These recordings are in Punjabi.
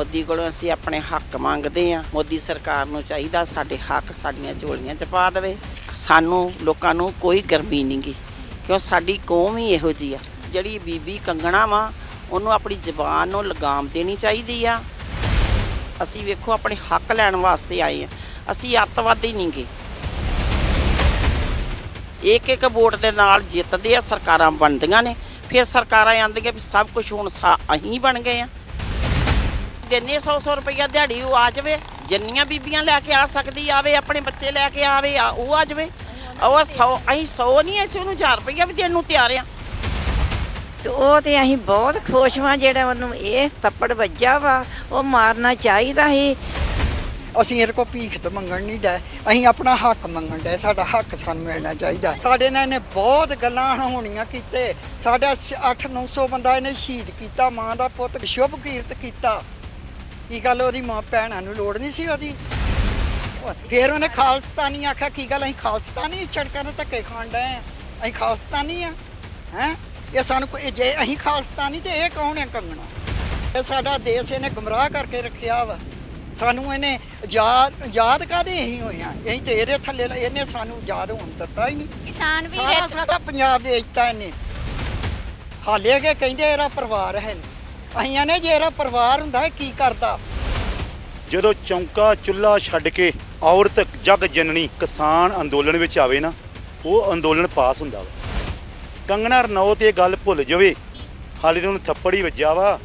ਮੋਦੀ ਕੋਲੋਂ ਅਸੀਂ ਆਪਣੇ ਹੱਕ ਮੰਗਦੇ ਆ ਮੋਦੀ ਸਰਕਾਰ ਨੂੰ ਚਾਹੀਦਾ ਸਾਡੇ ਹੱਕ ਸਾਡੀਆਂ ਝੋਲੀਆਂ 'ਚ ਪਾ ਦੇਵੇ। ਸਾਨੂੰ ਲੋਕਾਂ ਨੂੰ ਕੋਈ ਗਰਮੀ ਨਹੀਂਗੀ ਕਿਉਂ? ਸਾਡੀ ਕੌਮ ਹੀ ਇਹੋ ਜੀ ਆ। ਜਿਹੜੀ ਬੀਬੀ ਕੰਗਣਾ ਵਾ, ਉਹਨੂੰ ਆਪਣੀ ਜ਼ਬਾਨ ਨੂੰ ਲਗਾਮ ਦੇਣੀ ਚਾਹੀਦੀ ਆ। ਅਸੀਂ ਵੇਖੋ ਆਪਣੇ ਹੱਕ ਲੈਣ ਵਾਸਤੇ ਆਏ ਆ। ਅਸੀਂ ਅੱਤਵਾਦੀ ਨਹੀਂਗੇ ਇੱਕ ਇੱਕ ਵੋਟ ਦੇ ਨਾਲ ਜਿੱਤਦੇ ਆ, ਸਰਕਾਰਾਂ ਬਣਦੀਆਂ ਨੇ। ਫਿਰ ਸਰਕਾਰਾਂ ਆਂਦੀਆਂ ਵੀ ਸਭ ਕੁਝ ਹੁਣ ਸਾ- ਅਸੀਂ ਬਣ ਗਏ ਆ। ਦਿੰਨੇ 100 100 ਰੁਪਈਆ ਦਿਹਾੜੀ ਉਹ ਆ ਜਾਵੇ ਜਿੰਨੀਆਂ ਬੀਬੀਆਂ ਲੈ ਕੇ ਆ ਸਕਦੀ ਆਵੇ ਆਪਣੇ ਬੱਚੇ ਲੈ ਕੇ ਆਵੇ ਆ ਉਹ ਆ ਜਾਵੇ। ਉਹ 100 ਅਸੀਂ 100 ਨਹੀਂ ਅਸੀਂ ਉਹਨੂੰ 1000 ਰੁਪਈਆ ਵੀ ਦੇਣ ਨੂੰ ਤਿਆਰ ਆ ਤੇ ਉਹ ਤੇ ਅਸੀਂ ਬਹੁਤ ਖੁਸ਼ ਹਾਂ ਜਿਹੜਾ ਉਹਨੂੰ ਇਹ ਥੱਪੜ ਵੱਜਾ ਵਾ ਉਹ ਮਾਰਨਾ ਚਾਹੀਦਾ ਸੀ। ਅਸੀਂ ਇਹਦੇ ਕੋ ਭੀਖ ਤੇ ਮੰਗਣ ਨਹੀਂ ਡੈ ਅਸੀਂ ਆਪਣਾ ਹੱਕ ਮੰਗਣ ਡੈ ਸਾਡਾ ਹੱਕ ਸਾਨੂੰ ਮਿਲਣਾ ਚਾਹੀਦਾ। ਸਾਡੇ ਨਾਲ ਇਹਨੇ ਬਹੁਤ ਗੱਲਾਂ ਹੋਣੀਆਂ ਕੀਤੇ ਸਾਡਾ 8-900 ਬੰਦਾ ਇਹਨੇ ਸ਼ਹੀਦ ਕੀਤਾ ਮਾਂ ਦਾ ਪੁੱਤ ਸ਼ੁਭ ਕੀਰਤ ਕੀਤਾ। ਕੀ ਗੱਲ ਉਹਦੀ ਮਾਂ ਭੈਣਾਂ ਨੂੰ ਲੋੜ ਨਹੀਂ ਸੀ ਉਹਦੀ? ਫਿਰ ਉਹਨੇ ਖਾਲਸਤਾਨੀ ਆਖਿਆ ਕੀ ਗੱਲ ਅਸੀਂ ਖਾਲਸਤਾਨੀ ਸੜਕਾਂ ਤੇ ਧੱਕੇ ਖਾਣ ਡਏ ਆ? ਅਸੀਂ ਖਾਲਸਤਾਨੀ ਆ ਹੈ? ਇਹ ਸਾਨੂੰ ਕੋਈ ਜੇ ਅਸੀਂ ਖਾਲਸਤਾਨੀ ਤੇ ਇਹ ਕੌਣ ਹੈ ਕੰਗਣਾ? ਇਹ ਸਾਡਾ ਦੇਸ਼ ਇਹਨੇ ਗੁੰਮਰਾਹ ਕਰਕੇ ਰੱਖਿਆ ਵਾ। ਸਾਨੂੰ ਇਹਨੇ ਆਜ਼ਾਦ ਆਜ਼ਾਦ ਕਾਦੇ ਅਸੀਂ ਹੋਏ ਆ? ਅਸੀਂ ਤੇ ਇਹਦੇ ਥੱਲੇ ਇਹਨੇ ਸਾਨੂੰ ਆਜ਼ਾਦ ਹੋਣ ਦਿੱਤਾ ਹੀ ਨਹੀਂ। ਕਿਸਾਨ ਵੀ ਸਾਰਾ ਸਾਡਾ ਪੰਜਾਬ ਵੇਚਤਾ ਇਹਨੇ। ਹਾਲੇ ਕੇ ਕਹਿੰਦੇ ਇਹਦਾ ਪਰਿਵਾਰ ਹੈ ਨੀ। ਅਸੀਂ ਆਨੇ ਜੇ ਇਹਦਾ ਪਰਿਵਾਰ ਹੁੰਦਾ, ਇਹ ਕੀ ਕਰਦਾ? ਜਦੋਂ ਚੌਂਕਾ ਚੁੱਲਾ ਛੱਡ ਕੇ ਔਰਤ ਜਗ ਜਨਨੀ ਕਿਸਾਨ ਅੰਦੋਲਨ ਵਿੱਚ ਆਵੇ ਨਾ, ਉਹ ਅੰਦੋਲਨ ਪਾਸ ਹੁੰਦਾ ਵਾ। ਕੰਗਣਾ ਰਣੌਤ ਤੇ ਇਹ ਗੱਲ ਭੁੱਲ ਜਾਵੇ, ਹਾਲੇ ਤਾਂ ਉਹਨੂੰ ਥੱਪੜ ਹੀ ਵੱਜਿਆ ਵਾ।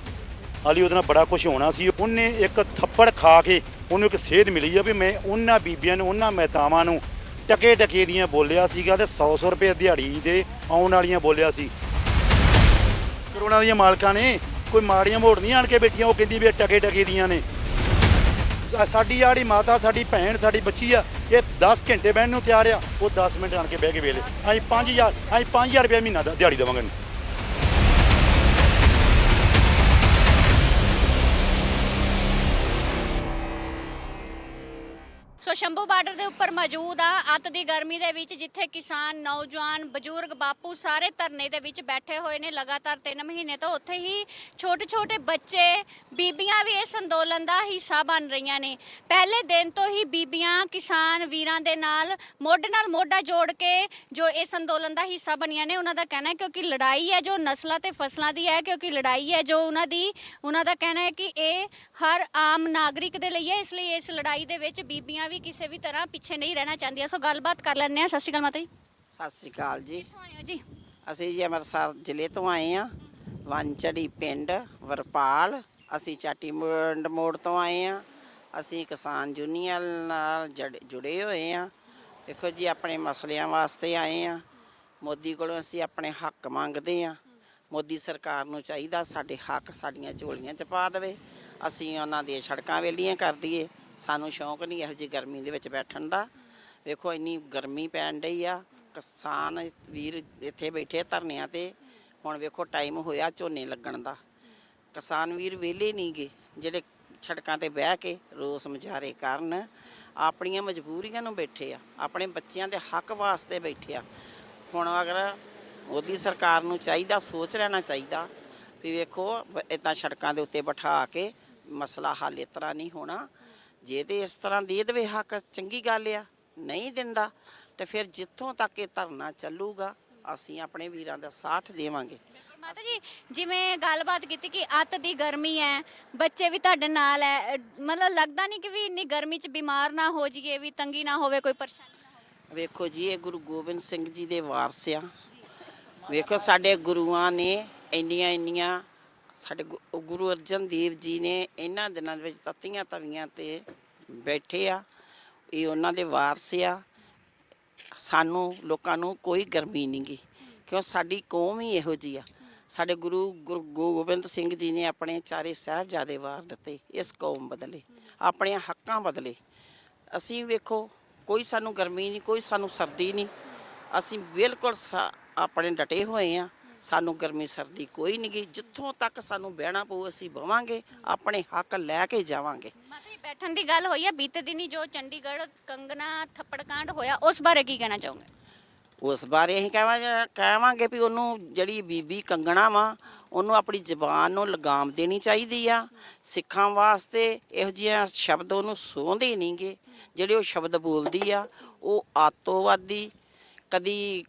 ਹਾਲੇ ਉਹਦੇ ਨਾਲ ਬੜਾ ਕੁਝ ਹੋਣਾ ਸੀ। ਉਹਨੇ ਇੱਕ ਥੱਪੜ ਖਾ ਕੇ ਉਹਨੂੰ ਇੱਕ ਸੇਧ ਮਿਲੀ ਆ ਵੀ ਮੈਂ ਉਹਨਾਂ ਬੀਬੀਆਂ ਨੂੰ, ਉਹਨਾਂ ਮਹਿਤਾਵਾਂ ਨੂੰ ਟਕੇ ਟਕੇ ਦੀਆਂ ਬੋਲਿਆ ਸੀਗਾ ਤੇ 100 100 ਰੁਪਏ ਦਿਹਾੜੀ ਦੇ ਆਉਣ ਵਾਲੀਆਂ ਬੋਲਿਆ ਸੀ। ਕਰੋਨਾ ਦੀਆਂ ਮਾਲਕਾਂ ਨੇ ਕੋਈ ਮਾੜੀਆਂ ਮੋੜ ਨਹੀਂ ਆਣ ਕੇ ਬੈਠੀਆਂ, ਉਹ ਕਹਿੰਦੀ ਵੀ ਇਹ ਟਕੇ ਟਕੇ ਦੀਆਂ ਨੇ ਸਾ- ਸਾਡੀ ਆੜੀ ਮਾਤਾ, ਸਾਡੀ ਭੈਣ, ਸਾਡੀ ਬੱਚੀ ਆ, ਇਹ 10 ਘੰਟੇ ਬਹਿਣ ਨੂੰ ਤਿਆਰ ਆ, ਉਹ 10 ਮਿੰਟ ਆਣ ਕੇ ਬਹਿ ਕੇ ਵੇਲੇ ਅਸੀਂ 5000 ਅਸੀਂ 5000 ਰੁਪਏ ਮਹੀਨਾ ਦਾ ਦਿਹਾੜੀ ਦੇਵਾਂਗੇ ਇਹਨੂੰ। ਸੋ ਸ਼ੰਭੂ ਬਾਰਡਰ ਦੇ ਉੱਪਰ ਮੌਜੂਦ ਆ ਅੱਤ ਦੀ ਗਰਮੀ ਦੇ ਵਿੱਚ, ਜਿੱਥੇ ਕਿਸਾਨ, ਨੌਜਵਾਨ, ਬਜ਼ੁਰਗ, ਬਾਪੂ ਸਾਰੇ ਧਰਨੇ ਦੇ ਵਿੱਚ ਬੈਠੇ ਹੋਏ ਨੇ। ਲਗਾਤਾਰ 3 ਮਹੀਨੇ ਤੋਂ ਉੱਥੇ ਹੀ ਛੋਟੇ ਛੋਟੇ ਬੱਚੇ, ਬੀਬੀਆਂ ਵੀ ਇਸ ਅੰਦੋਲਨ ਦਾ ਹਿੱਸਾ ਬਣ ਰਹੀਆਂ ਨੇ। ਪਹਿਲੇ ਦਿਨ ਤੋਂ ਹੀ ਬੀਬੀਆਂ, ਕਿਸਾਨ ਵੀਰਾਂ ਦੇ ਨਾਲ ਮੋਢੇ ਨਾਲ ਮੋਢਾ ਜੋੜ ਕੇ ਜੋ ਇਸ ਅੰਦੋਲਨ ਦਾ ਹਿੱਸਾ ਬਣੀਆਂ ਨੇ, ਉਹਨਾਂ ਦਾ ਕਹਿਣਾ ਹੈ ਕਿਉਂਕਿ ਲੜਾਈ ਹੈ ਜੋ ਨਸਲਾਂ ਤੇ ਫਸਲਾਂ ਦੀ ਹੈ, ਕਿਉਂਕਿ ਲੜਾਈ ਹੈ ਜੋ ਉਹਨਾਂ ਦੀ, ਉਹਨਾਂ ਦਾ ਕਹਿਣਾ ਹੈ ਕਿ ਇਹ ਹਰ ਆਮ ਨਾਗਰਿਕ ਦੇ ਲਈ ਹੈ। ਇਸ ਲਈ ਇਸ ਲੜਾਈ ਦੇ ਵਿੱਚ ਬੀਬੀਆਂ ਵੀ ਕਿਸੇ ਵੀ ਤਰ੍ਹਾਂ ਪਿੱਛੇ ਨਹੀਂ ਰਹਿਣਾ ਚਾਹੁੰਦੀਆਂ। ਸੋ ਗੱਲਬਾਤ ਕਰ ਲੈਂਦੇ ਆ ਸਤਿ ਸ਼੍ਰੀ ਅਕਾਲ ਮਾਤਾ ਜੀ। ਸਤਿ ਸ੍ਰੀ ਅਕਾਲ ਜੀ। ਕਿੱਥੋਂ ਆਏ ਹੋ ਜੀ? ਅਸੀਂ ਜੀ ਅੰਮ੍ਰਿਤਸਰ ਜ਼ਿਲ੍ਹੇ ਤੋਂ ਆਏ ਆ ਵੰਚੜੀ ਪਿੰਡ ਵਰਪਾਲ। ਅਸੀਂ ਚਾਟੀ ਮੰਡ ਮੋੜ ਤੋਂ ਆਏ ਆ ਅਸੀਂ ਕਿਸਾਨ ਯੂਨੀਅਨ ਨਾਲ ਜੜ- ਜੁੜੇ ਹੋਏ ਆ ਦੇਖੋ ਜੀ ਆਪਣੇ ਮਸਲਿਆਂ ਵਾਸਤੇ ਆਏ ਆ ਮੋਦੀ ਕੋਲੋਂ ਅਸੀਂ ਆਪਣੇ ਹੱਕ ਮੰਗਦੇ ਆ ਮੋਦੀ ਸਰਕਾਰ ਨੂੰ ਚਾਹੀਦਾ ਸਾਡੇ ਹੱਕ ਸਾਡੀਆਂ ਝੋਲੀਆਂ 'ਚ ਪਾ ਦੇਵੇ। ਅਸੀਂ ਉਹਨਾਂ ਦੀਆਂ ਸੜਕਾਂ ਵੇਲੀਆਂ ਕਰ ਦਈਏ। ਸਾਨੂੰ ਸ਼ੌਂਕ ਨਹੀਂ ਇਹੋ ਜਿਹੀ ਗਰਮੀ ਦੇ ਵਿੱਚ ਬੈਠਣ ਦਾ। ਵੇਖੋ ਇੰਨੀ ਗਰਮੀ ਪੈਣ ਡਈ ਆ, ਕਿਸਾਨ ਵੀਰ ਇੱਥੇ ਬੈਠੇ ਧਰਨਿਆਂ ਤੇ, ਹੁਣ ਵੇਖੋ ਟਾਈਮ ਹੋਇਆ ਝੋਨੇ ਲੱਗਣ ਦਾ। ਕਿਸਾਨ ਵੀਰ ਵਿਹਲੇ ਨਹੀਂਗੇ ਜਿਹੜੇ ਸੜਕਾਂ ਤੇ ਬਹਿ ਕੇ ਰੋਸ ਮੁਜ਼ਾਹਰੇ ਕਰਨ, ਆਪਣੀਆਂ ਮਜਬੂਰੀਆਂ ਨੂੰ ਬੈਠੇ ਆ, ਆਪਣੇ ਬੱਚਿਆਂ ਦੇ ਹੱਕ ਵਾਸਤੇ ਬੈਠੇ ਆ। ਹੁਣ ਅਗਰ ਮੋਦੀ ਸਰਕਾਰ ਨੂੰ ਚਾਹੀਦਾ, ਸੋਚ ਲੈਣਾ ਚਾਹੀਦਾ ਵੀ ਵੇਖੋ ਇਦਾਂ ਸੜਕਾਂ ਦੇ ਉੱਤੇ ਬਿਠਾ ਕੇ ਮਸਲਾ ਹੱਲ ਇਸ ਤਰ੍ਹਾਂ ਨਹੀਂ ਹੋਣਾ। ਜੇ ਤੇ ਇਸ ਤਰ੍ਹਾਂ ਦੇ ਦੇਵੇ ਹੱਕ ਚੰਗੀ ਗੱਲ ਆ ਨਹੀਂ ਦਿੰਦਾ ਤੇ ਫਿਰ ਜਿੱਥੋਂ ਤੱਕ ਇਹ ਧਰਨਾ ਚੱਲੂਗਾ ਅਸੀਂ ਆਪਣੇ ਵੀਰਾਂ ਦਾ ਸਾਥ ਦੇਵਾਂਗੇ। ਮਾਤਾ ਜੀ ਜਿਵੇਂ ਗੱਲਬਾਤ ਕੀਤੀ ਕਿ ਅੱਤ ਦੀ ਗਰਮੀ ਹੈ ਬੱਚੇ ਵੀ ਤੁਹਾਡੇ ਨਾਲ ਹੈ ਮਤਲਬ ਲੱਗਦਾ ਨਹੀਂ ਕਿ ਵੀ ਇੰਨੀ ਗਰਮੀ 'ਚ ਬਿਮਾਰ ਨਾ ਹੋ ਜਾਈਏ ਵੀ ਤੰਗੀ ਨਾ ਹੋਵੇ ਕੋਈ ਪਰੇਸ਼ਾਨੀ ਨਾ ਹੋਵੇ। ਵੇਖੋ ਜੀ ਇਹ ਗੁਰੂ ਗੋਬਿੰਦ ਸਿੰਘ ਜੀ ਦੇ ਵਾਰਸ ਆ। ਵੇਖੋ ਸਾਡੇ ਗੁਰੂਆਂ ਨੇ ਇੰਨੀਆਂ ਇੰਨੀਆਂ ਸਾਡੇ ਗੁ- ਗੁਰੂ ਅਰਜਨ ਦੇਵ ਜੀ ਨੇ ਇਹਨਾਂ ਦਿਨਾਂ ਦੇ ਵਿੱਚ ਤਤੀਆਂ ਤਵੀਆਂ ਤੇ ਬੈਠੇ ਆ, ਇਹ ਉਹਨਾਂ ਦੇ ਵਾਰਸ ਆ। ਸਾਨੂੰ ਲੋਕਾਂ ਨੂੰ ਕੋਈ ਗਰਮੀ ਨਹੀਂ ਗੀ, ਕਿਉਂ ਸਾਡੀ ਕੌਮ ਹੀ ਇਹੋ ਜੀ ਆ। ਸਾਡੇ ਗੁਰੂ ਗੁਰੂ ਗੋਬਿੰਦ ਸਿੰਘ ਜੀ ਨੇ ਆਪਣੇ ਚਾਰੇ ਸਾਹਿਬਜ਼ਾਦੇ ਵਾਰ ਦਿੱਤੇ, ਇਸ ਕੌਮ ਬਦਲੇ ਆਪਣੇ ਹੱਕਾਂ ਬਦਲੇ। ਅਸੀਂ ਵੇਖੋ, ਕੋਈ ਸਾਨੂੰ ਗਰਮੀ ਨਹੀਂ, ਕੋਈ ਸਾਨੂੰ ਸਰਦੀ ਨਹੀਂ, ਅਸੀਂ ਬਿਲਕੁਲ ਸਾ- ਆਪਣੇ ਡਟੇ ਹੋਏ ਆ। ਸਾਨੂੰ ਗਰਮੀ ਸਰਦੀ ਕੋਈ ਨਹੀਂ ਗੀ। ਜਿੱਥੋਂ ਤੱਕ ਸਾਨੂੰ ਬਹਿਣਾ ਪਊ ਅਸੀਂ ਬਵਾਂਗੇ ਆਪਣੇ ਹੱਕ ਲੈ ਕੇ ਜਾਵਾਂਗੇ। ਮਾਤਾ ਜੀ ਬੈਠਣ ਦੀ ਗੱਲ ਹੋਈ ਹੈ ਬੀਤੇ ਦਿਨੀ ਜੋ ਚੰਡੀਗੜ੍ਹ ਕੰਗਨਾ ਥੱਪੜ ਕਾਂਡ ਹੋਇਆ ਉਸ ਬਾਰੇ ਕੀ ਕਹਿਣਾ ਚਾਹੋਗੇ? ਉਸ ਬਾਰੇ ਅਸੀਂ ਕਹਾਂਗੇ ਕਹਾਂਗੇ ਵੀ ਉਹਨੂੰ ਜਿਹੜੀ ਬੀਬੀ ਕੰਗਣਾ ਵਾ ਉਹਨੂੰ ਆਪਣੀ ਜ਼ਬਾਨ ਨੂੰ ਲਗਾਮ ਦੇਣੀ ਚਾਹੀਦੀ ਆ। ਸਿੱਖਾਂ ਵਾਸਤੇ ਇਹੋ ਜਿਹੀਆਂ ਸ਼ਬਦ ਉਹਨੂੰ ਸੋਹਦੇ ਨਹੀਂਗੇ ਜਿਹੜੇ ਉਹ ਸ਼ਬਦ ਬੋਲਦੀ ਆ ਉਹ ਆਤੋਵਾਦੀ ਕਦੀ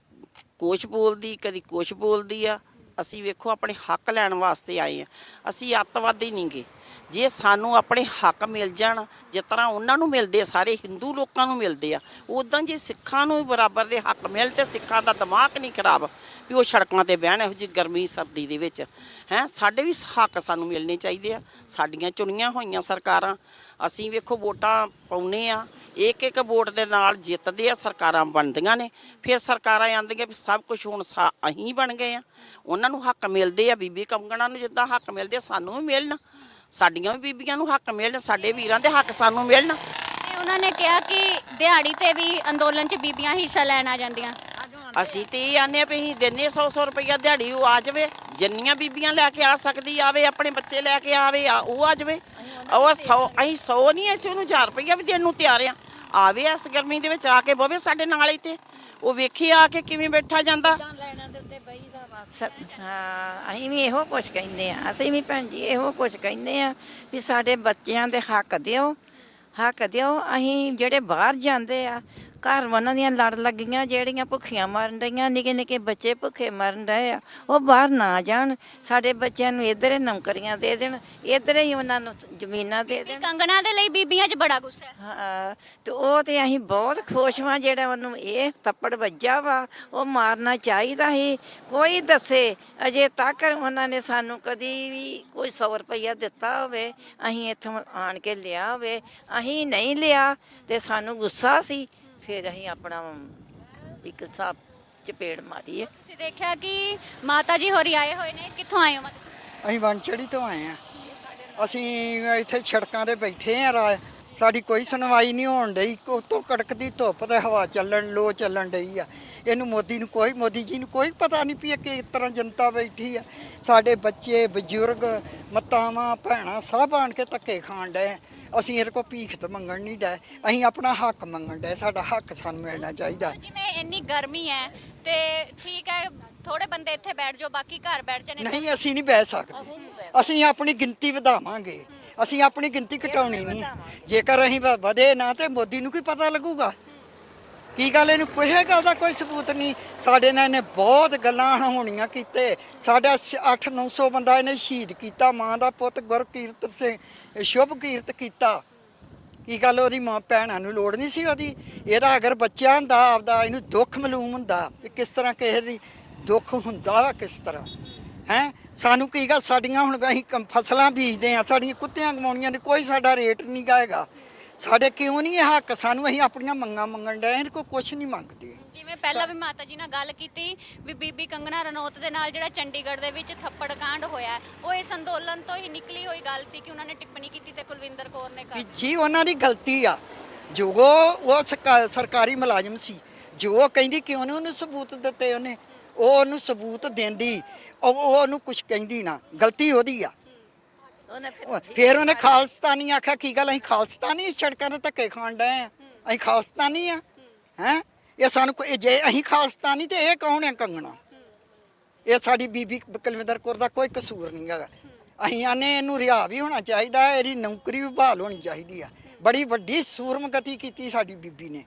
ਕੁਛ ਬੋਲਦੀ ਕਦੀ ਕੁਛ ਬੋਲਦੀ ਆ। ਅਸੀਂ ਵੇਖੋ ਆਪਣੇ ਹੱਕ ਲੈਣ ਵਾਸਤੇ ਆਏ ਆ। ਅਸੀਂ ਅੱਤਵਾਦੀ ਨਹੀਂਗੇ ਜੇ ਸਾਨੂੰ ਆਪਣੇ ਹੱਕ ਮਿਲ ਜਾਣ ਜਿਸ ਤਰ੍ਹਾਂ ਉਹਨਾਂ ਨੂੰ ਮਿਲਦੇ ਆ, ਸਾਰੇ ਹਿੰਦੂ ਲੋਕਾਂ ਨੂੰ ਮਿਲਦੇ ਆ ਉਦਾਂ ਜੇ ਸਿੱਖਾਂ ਨੂੰ ਵੀ ਬਰਾਬਰ ਦੇ ਹੱਕ ਮਿਲ ਤੇ ਸਿੱਖਾਂ ਦਾ ਦਿਮਾਗ ਨਹੀਂ ਖਰਾਬ ਵੀ ਉਹ ਸੜਕਾਂ ਤੇ ਬਹਿਣ ਇਹੋ ਜਿਹੀ ਗਰਮੀ ਸਰਦੀ ਦੇ ਵਿੱਚ। ਹੈ ਸਾਡੇ ਵੀ ਹੱਕ ਸਾਨੂੰ ਮਿਲਣੇ ਚਾਹੀਦੇ ਆ। ਸਾਡੀਆਂ ਚੁਣੀਆਂ ਹੋਈਆਂ ਸਰਕਾਰਾਂ ਅਸੀਂ ਵੇਖੋ ਵੋਟਾਂ ਪਾਉਨੇ ਆ। ਇੱਕ ਇੱਕ ਵੋਟ ਦੇ ਨਾਲ ਜਿੱਤਦੇ ਆ ਸਰਕਾਰਾਂ ਬਣਦੀਆਂ ਨੇ। ਫਿਰ ਸਰਕਾਰਾਂ ਆਂਦੀਆਂ ਵੀ ਸਭ ਕੁਝ ਹੁਣ ਸਾ- ਅਸੀਂ ਬਣ ਗਏ ਆ। ਉਹਨਾਂ ਨੂੰ ਹੱਕ ਮਿਲਦੇ ਆ ਬੀਬੀ ਕੰਗਣਾ ਨੂੰ ਜਿੱਦਾਂ ਹੱਕ ਮਿਲਦੇ ਆ, ਸਾਨੂੰ ਵੀ ਮਿਲਣ। ਸਾਡੀਆਂ ਵੀ ਬੀਬੀਆਂ ਨੂੰ ਹੱਕ ਮਿਲਣ ਸਾਡੇ ਵੀਰਾਂ ਦੇ ਹੱਕ ਸਾਨੂੰ ਮਿਲਣ। ਉਹਨਾਂ ਨੇ ਕਿਹਾ ਕਿ ਦਿਹਾੜੀ ਤੇ ਵੀ ਅੰਦੋਲਨ 'ਚ ਬੀਬੀਆਂ ਹਿੱਸਾ ਲੈਣ ਆ ਜਾਂਦੀਆਂ। ਅਸੀਂ ਤੇ ਇਹ ਆਨੇ ਵੀ ਅਸੀਂ ਦਿੰਨੇ 100 100 ਰੁਪਈਆ ਦਿਹਾੜੀ ਉਹ ਆ ਜਾਵੇ। ਜਿੰਨੀਆਂ ਬੀਬੀਆਂ ਲੈ ਕੇ ਆ ਸਕਦੀ ਆਵੇ ਆਪਣੇ ਬੱਚੇ ਲੈ ਕੇ ਆਵੇ ਆ ਉਹ ਆ ਜਾਵੇ। ਉਹ 100 ਅਸੀਂ 100 ਨਹੀਂ ਅਸੀਂ ਉਹਨੂੰ 1000 ਰੁਪਈਆ ਵੀ ਦੇਣ ਨੂੰ ਤਿਆਰ ਆ ਆਵੇ ਇਸ ਗਰਮੀ ਦੇ ਵਿੱਚ ਆ ਕੇ ਬਵੇ ਸਾਡੇ ਨਾਲ ਇੱਥੇ। ਉਹ ਵੇਖੀ ਆ ਕੇ ਕਿਵੇਂ ਬੈਠਾ ਜਾਂਦਾ। ਹਾਂ ਅਸੀਂ ਵੀ ਇਹੋ ਕੁਛ ਕਹਿੰਦੇ ਆ ਅਸੀਂ ਵੀ ਭੈਣ ਜੀ ਇਹੋ ਕੁਛ ਕਹਿੰਦੇ ਆ ਵੀ ਸਾਡੇ ਬੱਚਿਆਂ ਦੇ ਹੱਕ ਦਿਓ ਹੱਕ ਦਿਓ। ਅਸੀਂ ਜਿਹੜੇ ਬਾਹਰ ਜਾਂਦੇ ਆ ਘਰ ਉਹਨਾਂ ਦੀਆਂ ਲੜ ਲੱਗੀਆਂ ਜਿਹੜੀਆਂ ਭੁੱਖੀਆਂ ਮਰਨ ਰਹੀਆਂ ਨਿੱਕੇ ਨਿੱਕੇ ਬੱਚੇ ਭੁੱਖੇ ਮਰਨ ਰਹੇ ਆ। ਉਹ ਬਾਹਰ ਨਾ ਜਾਣ ਸਾਡੇ ਬੱਚਿਆਂ ਨੂੰ ਇੱਧਰ ਨੌਕਰੀਆਂ ਦੇ ਦੇਣ ਇੱਧਰ ਹੀ ਉਹਨਾਂ ਨੂੰ ਜ਼ਮੀਨਾਂ ਦੇ ਦੇਣ। ਕੰਗਣਾ ਦੇ ਲਈ ਬੀਬੀਆਂ 'ਚ ਬੜਾ ਗੁੱਸਾ ਹੈ। ਹਾਂ ਤੇ ਉਹ ਤੇ ਅਸੀਂ ਬਹੁਤ ਖੁਸ਼ ਹਾਂ ਜਿਹੜਾ ਉਹਨੂੰ ਇਹ ਥੱਪੜ ਵੱਜਾ ਵਾ ਉਹ ਮਾਰਨਾ ਚਾਹੀਦਾ ਸੀ। ਕੋਈ ਦੱਸੇ ਅਜੇ ਤੱਕ ਉਹਨਾਂ ਨੇ ਸਾਨੂੰ ਕਦੀ ਵੀ ਕੋਈ 100 ਰੁਪਈਆ ਦਿੱਤਾ ਹੋਵੇ ਅਸੀਂ ਇੱਥੋਂ ਆਣ ਕੇ ਲਿਆ ਹੋਵੇ ਅਸੀਂ ਨਹੀਂ ਲਿਆ ਤੇ ਸਾਨੂੰ ਗੁੱਸਾ ਸੀ। ਫਿਰ ਅਸੀਂ ਆਪਣਾ ਇੱਕ ਹਿਸਾਬ ਚਪੇੜ ਮਾਰੀ ਹੈ ਤੁਸੀਂ ਦੇਖਿਆ ਕਿ ਮਾਤਾ ਜੀ ਹੋਰੀ ਆਏ ਹੋਏ ਨੇ ਕਿੱਥੋਂ ਆਏ ਹੋ ਮਾਤਾ? ਅਸੀਂ ਵਨਚੜੀ ਤੋਂ ਆਏ ਆ ਅਸੀਂ ਇੱਥੇ ਸੜਕਾਂ ਤੇ ਬੈਠੇ ਆ ਰਾ ਸਾਡੀ ਕੋਈ ਸੁਣਵਾਈ ਨਹੀਂ ਹੋਣ ਡਈ। ਉਤੋਂ ਕੜਕਦੀ ਧੁੱਪ ਤੇ ਹਵਾ ਚੱਲਣ, ਲੋ ਚੱਲਣ ਡਈ ਆ। ਇਹਨੂੰ ਮੋਦੀ ਨੂੰ ਕੋਈ, ਮੋਦੀ ਜੀ ਨੂੰ ਕੋਈ ਪਤਾ ਨਹੀਂ ਵੀ ਇਹ ਕਿਸ ਤਰ੍ਹਾਂ ਜਨਤਾ ਬੈਠੀ ਆ। ਸਾਡੇ ਬੱਚੇ, ਬਜ਼ੁਰਗ, ਮਤਾਵਾਂ, ਭੈਣਾਂ ਸਭ ਆਣ ਕੇ ਧੱਕੇ ਖਾਣ ਡਏ ਅਸੀਂ ਇਹਦੇ ਕੋ ਭੀਖ ਤੇ ਮੰਗਣ ਨਹੀਂ ਡਏ। ਅਸੀਂ ਆਪਣਾ ਹੱਕ ਮੰਗਣ ਡਏ। ਸਾਡਾ ਹੱਕ ਸਾਨੂੰ ਮਿਲਣਾ ਚਾਹੀਦਾ। ਜਿਵੇਂ ਇੰਨੀ ਗਰਮੀ ਹੈ ਤੇ ਠੀਕ ਹੈ ਥੋੜੇ ਬੰਦੇ ਇੱਥੇ ਬੈਠ ਜਾਓ ਬਾਕੀ ਘਰ ਬੈਠ ਜਾਣੇ ਨਹੀਂ ਅਸੀਂ ਨਹੀਂ ਬਹਿ ਸਕਦੇ। ਅਸੀਂ ਆਪਣੀ ਗਿਣਤੀ ਵਧਾਵਾਂਗੇ। ਅਸੀਂ ਆਪਣੀ ਗਿਣਤੀ ਘਟਾਉਣੀ ਨਹੀਂ। ਜੇਕਰ ਅਸੀਂ ਵ- ਵਧੇ ਨਾ ਤੇ ਮੋਦੀ ਨੂੰ ਕੀ ਪਤਾ ਲੱਗੂਗਾ? ਕੀ ਗੱਲ ਇਹਨੂੰ ਕੋਈ ਗੱਲ ਦਾ ਕੋਈ ਸਬੂਤ ਨਹੀਂ। ਸਾਡੇ ਨਾਲ ਇਹਨੇ ਬਹੁਤ ਗੱਲਾਂ ਹੋਣੀਆਂ ਕੀਤੇ। ਸਾਡਾ 8-900 ਬੰਦਾ ਇਹਨੇ ਸ਼ਹੀਦ ਕੀਤਾ। ਮਾਂ ਦਾ ਪੁੱਤ ਗੁਰਕੀਰਤ ਸਿੰਘ ਸ਼ੁਭ ਕੀਰਤ ਕੀਤਾ। ਕੀ ਗੱਲ ਉਹਦੀ ਮਾਂ ਭੈਣਾਂ ਨੂੰ ਲੋੜ ਨਹੀਂ ਸੀ ਉਹਦੀ? ਇਹਦਾ ਅਗਰ ਬੱਚਾ ਹੁੰਦਾ ਆਪਦਾ ਇਹਨੂੰ ਦੁੱਖ ਮਾਲੂਮ ਹੁੰਦਾ ਵੀ ਕਿਸ ਤਰ੍ਹਾਂ ਕਿਸੇ ਦੀ ਦੁੱਖ ਹੁੰਦਾ ਕਿਸ ਤਰ੍ਹਾਂ? ਹੈ? ਸਾਨੂੰ ਕੀ ਗੱਲ ਸਾਡੀਆਂ ਹੁਣ ਅਸੀਂ ਫਸਲਾਂ ਬੀਜਦੇ ਆ ਸਾਡੀਆਂ ਕੁੱਤਿਆਂ ਕਮਾਉਣੀਆਂ ਨੇ ਕੋਈ ਸਾਡਾ ਰੇਟ ਨਹੀਂ ਗਾਏਗਾ ਸਾਡੇ ਕਿਉਂ ਨਹੀਂ ਇਹ ਹੱਕ? ਸਾਨੂੰ ਅਸੀਂ ਆਪਣੀਆਂ ਮੰਗਾਂ ਮੰਗਣ ਡਏ ਇਹਦੇ ਕੋਲ ਕੁਝ ਨਹੀਂ ਮੰਗਦੇ। ਜਿਵੇਂ ਪਹਿਲਾਂ ਵੀ ਮਾਤਾ ਜੀ ਨਾਲ ਗੱਲ ਕੀਤੀ ਵੀ ਬੀਬੀ ਕੰਗਣਾ ਰਣੌਤ ਦੇ ਨਾਲ ਜਿਹੜਾ ਚੰਡੀਗੜ੍ਹ ਦੇ ਵਿੱਚ ਥੱਪੜ ਕਾਂਡ ਹੋਇਆ ਹੈ, ਉਹ ਇਸ ਅੰਦੋਲਨ ਤੋਂ ਹੀ ਨਿਕਲੀ ਹੋਈ ਗੱਲ ਸੀ ਕਿ ਉਹਨਾਂ ਨੇ ਟਿੱਪਣੀ ਕੀਤੀ ਤੇ ਕੁਲਵਿੰਦਰ ਕੌਰ ਨੇ ਕਿ ਕਰ ਜੀ ਉਹਨਾਂ ਦੀ ਗਲਤੀ ਆ। ਜੋ ਉਹ ਸਰਕਾ- ਸਰਕਾਰੀ ਮੁਲਾਜ਼ਮ ਸੀ ਜੋ ਉਹ ਕਹਿੰਦੀ ਕਿਉਂ ਨਹੀਂ ਉਹਨੂੰ ਸਬੂਤ ਦਿੱਤੇ ਉਹਨੇ? ਉਹ ਉਹਨੂੰ ਸਬੂਤ ਦਿੰਦੀ ਉਹ ਉਹ ਉਹਨੂੰ ਕੁਝ ਕਹਿੰਦੀ ਨਾ ਗਲਤੀ ਉਹਦੀ ਆ। ਉਹਨੇ ਫਿਰ ਉਹ- ਫਿਰ ਉਹਨੇ ਖਾਲਸਤਾਨੀ ਆਖਿਆ ਕੀ ਗੱਲ ਅਸੀਂ ਖਾਲਸਤਾਨੀ ਸੜਕਾਂ ਤੇ ਧੱਕੇ ਖਾਣ ਡਏ ਆ? ਅਸੀਂ ਖਾਲਸਤਾਨੀ ਆ ਹੈ? ਇਹ ਸਾਨੂੰ ਕੋਈ ਜੇ ਅਸੀਂ ਖਾਲਸਤਾਨੀ ਤੇ ਇਹ ਕੌਣ ਹੈ ਕੰਗਣਾ? ਇਹ ਸਾਡੀ ਬੀਬੀ ਕੁਲਵਿੰਦਰ ਕੌਰ ਦਾ ਕੋਈ ਕਸੂਰ ਨਹੀਂ ਹੈਗਾ। ਅਸੀਂ ਆਨੇ ਇਹਨੂੰ ਰਿਹਾ ਵੀ ਹੋਣਾ ਚਾਹੀਦਾ ਹੈ, ਇਹਦੀ ਨੌਕਰੀ ਵੀ ਬਹਾਲ ਹੋਣੀ ਚਾਹੀਦੀ ਆ। ਬੜੀ ਵੱਡੀ ਸੂਰਮਗਤੀ ਕੀਤੀ ਸਾਡੀ ਬੀਬੀ ਨੇ।